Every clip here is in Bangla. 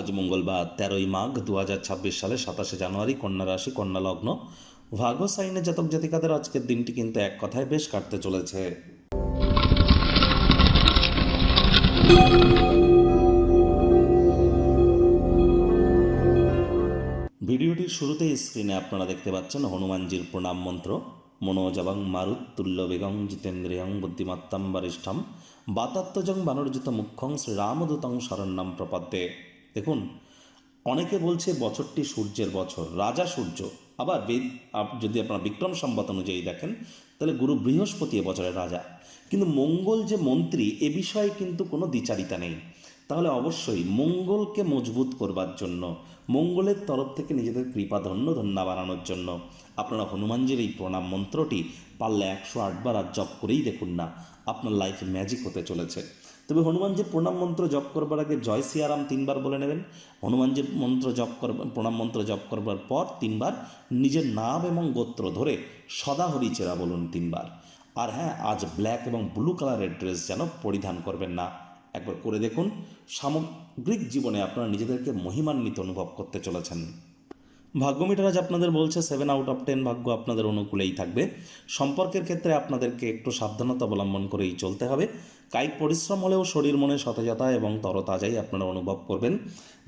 আজ মঙ্গলবার, তেরোই মাঘ দু ছাব্বিশ সালে সাতাশে জানুয়ারি, কন্যা রাশি, কন্যা লগ্ন। ভাগ্য সাইনে জাতক জাতিকাদের আজকের দিনটি কিন্তু এক কথায় বেশ কাটতে চলেছে। ভিডিওটির শুরুতেই স্ক্রিনে আপনারা দেখতে পাচ্ছেন হনুমানজির প্রণাম মন্ত্র। মনোজবং মারুত তুল্য বেগং জিতেন্দ্রিয়ং বুদ্ধিমত্তম বরিষ্ঠম। বাতাত্মজং বানরজিত মুখ্যং শ্রীরামদূতং শরণ্যম প্রপদ্যে। দেখুন, অনেকে বলছে বছরটি সূর্যের বছর, রাজা সূর্য। আবার বেদ যদি আপনারা বিক্রম সম্বত অনুযায়ী দেখেন, তাহলে গুরু বৃহস্পতি এ বছরের রাজা। কিন্তু মঙ্গল যে মন্ত্রী, এ বিষয়ে কিন্তু কোনো দ্বিচারিতা নেই। তাহলে অবশ্যই মঙ্গলকে মজবুত করবার জন্য, মঙ্গলের তরফ থেকে নিজেদের কৃপা ধন্য ধন্য বানানোর জন্য আপনারা হনুমানজির এই প্রণাম মন্ত্রটি পারলে একশো আটবার আর জপ করেই দেখুন না, আপনার লাইফে ম্যাজিক হতে চলেছে। তবে হনুমানজির প্রণাম মন্ত্র জপ করবার আগে জয় সিয়ারাম তিনবার বলে নেবেন। হনুমানজির মন্ত্র জপ করবার প্রণাম মন্ত্র জপ করবার পর তিনবার নিজের নাম এবং গোত্র ধরে সদা হরিচেরা বলুন তিনবার। আর হ্যাঁ আজ ব্ল্যাক এবং ব্লু কালারের ড্রেস যেন পরিধান করবেন না। একবার করে দেখুন। সামগ্রিক জীবনে আপনারা নিজেদেরকে মহিমান্বিত অনুভব করতে চলেছেন। ভাগ্য মিটার আজ আপনাদের বলছে সেভেন আউট অফ টেন ভাগ্য আপনাদের অনুকূলেই থাকবে। সম্পর্কের ক্ষেত্রে আপনাদেরকে একটু সাবধানতা অবলম্বন করেই চলতে হবে। কায়িক পরিশ্রম হলেও শরীর মনে সতেজতা এবং তরতাজাই আপনারা অনুভব করবেন।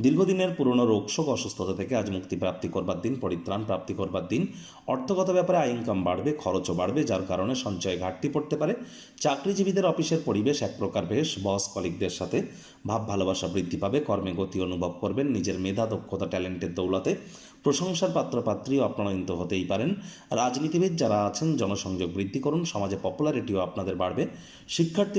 দীর্ঘদিনের পুরনো রোগশোক অসুস্থতা থেকে আজ মুক্তি প্রাপ্তি করবার দিন, পরিত্রাণ প্রাপ্তি করবার দিন। অর্থগত ব্যাপারে আয় ইনকাম বাড়বে, খরচও বাড়বে, যার কারণে সঞ্চয়ে ঘাটতি পড়তে পারে। চাকরিজীবীদের অফিসের পরিবেশ এক প্রকার বেশ বস কলিকদের সাথে ভাব ভালোবাসা বৃদ্ধি পাবে, কর্মে গতি অনুভব করবেন, নিজের মেধা, দক্ষতা, ট্যালেন্টের দৌলতে প্রশংসার পাত্রপাত্রীও আপনারায়িত হতেই পারেন। রাজনীতিবিদ যারা আছেন, জনসংযোগ বৃদ্ধি করুন, সমাজে পপুলারিটিও আপনাদের বাড়বে। শিক্ষার্থী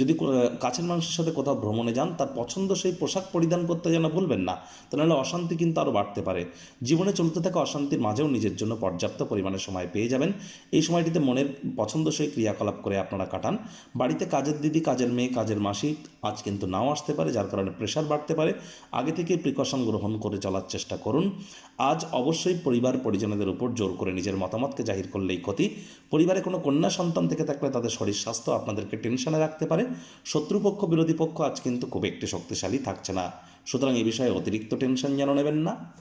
যদি কাছের মানুষের সাথে কোথাও ভ্রমণে যান, তার পছন্দ সেই পোশাক পরিধান করতে যেন ভুলবেন না তা নাহলে অশান্তি কিন্তু আরও বাড়তে পারে। জীবনে চলতে থাকা অশান্তির মাঝেও নিজের জন্য পর্যাপ্ত পরিমাণে সময় পেয়ে যাবেন। এই সময়টিতে মনের পছন্দসই ক্রিয়াকলাপ করে আপনারা কাটান। বাড়িতে কাজের দিদি, কাজের মেয়ে, কাজের মাসি, আজ কিন্তু নাও আসতে পারে, যার কারণে প্রেশার বাড়তে পারে। আগে থেকে প্রিকশন গ্রহণ করে চলার চেষ্টা করুন। আজ অবশ্যই পরিবার পরিজনদের উপর জোর করে নিজের মতামতকে জাহির করলেই ক্ষতি। পরিবারে কোনো কন্যা সন্তান থেকে থাকলে তাদের শরীর স্বাস্থ্য আপনাদেরকে টেনশনে রাখতে পারে। শত্রুপক্ষ, বিরোধী পক্ষ আজ কিন্তু খুব একটি শক্তিশালী থাকছে না। সুতরাং এ বিষয়ে অতিরিক্ত টেনশন যেন নেবেন না।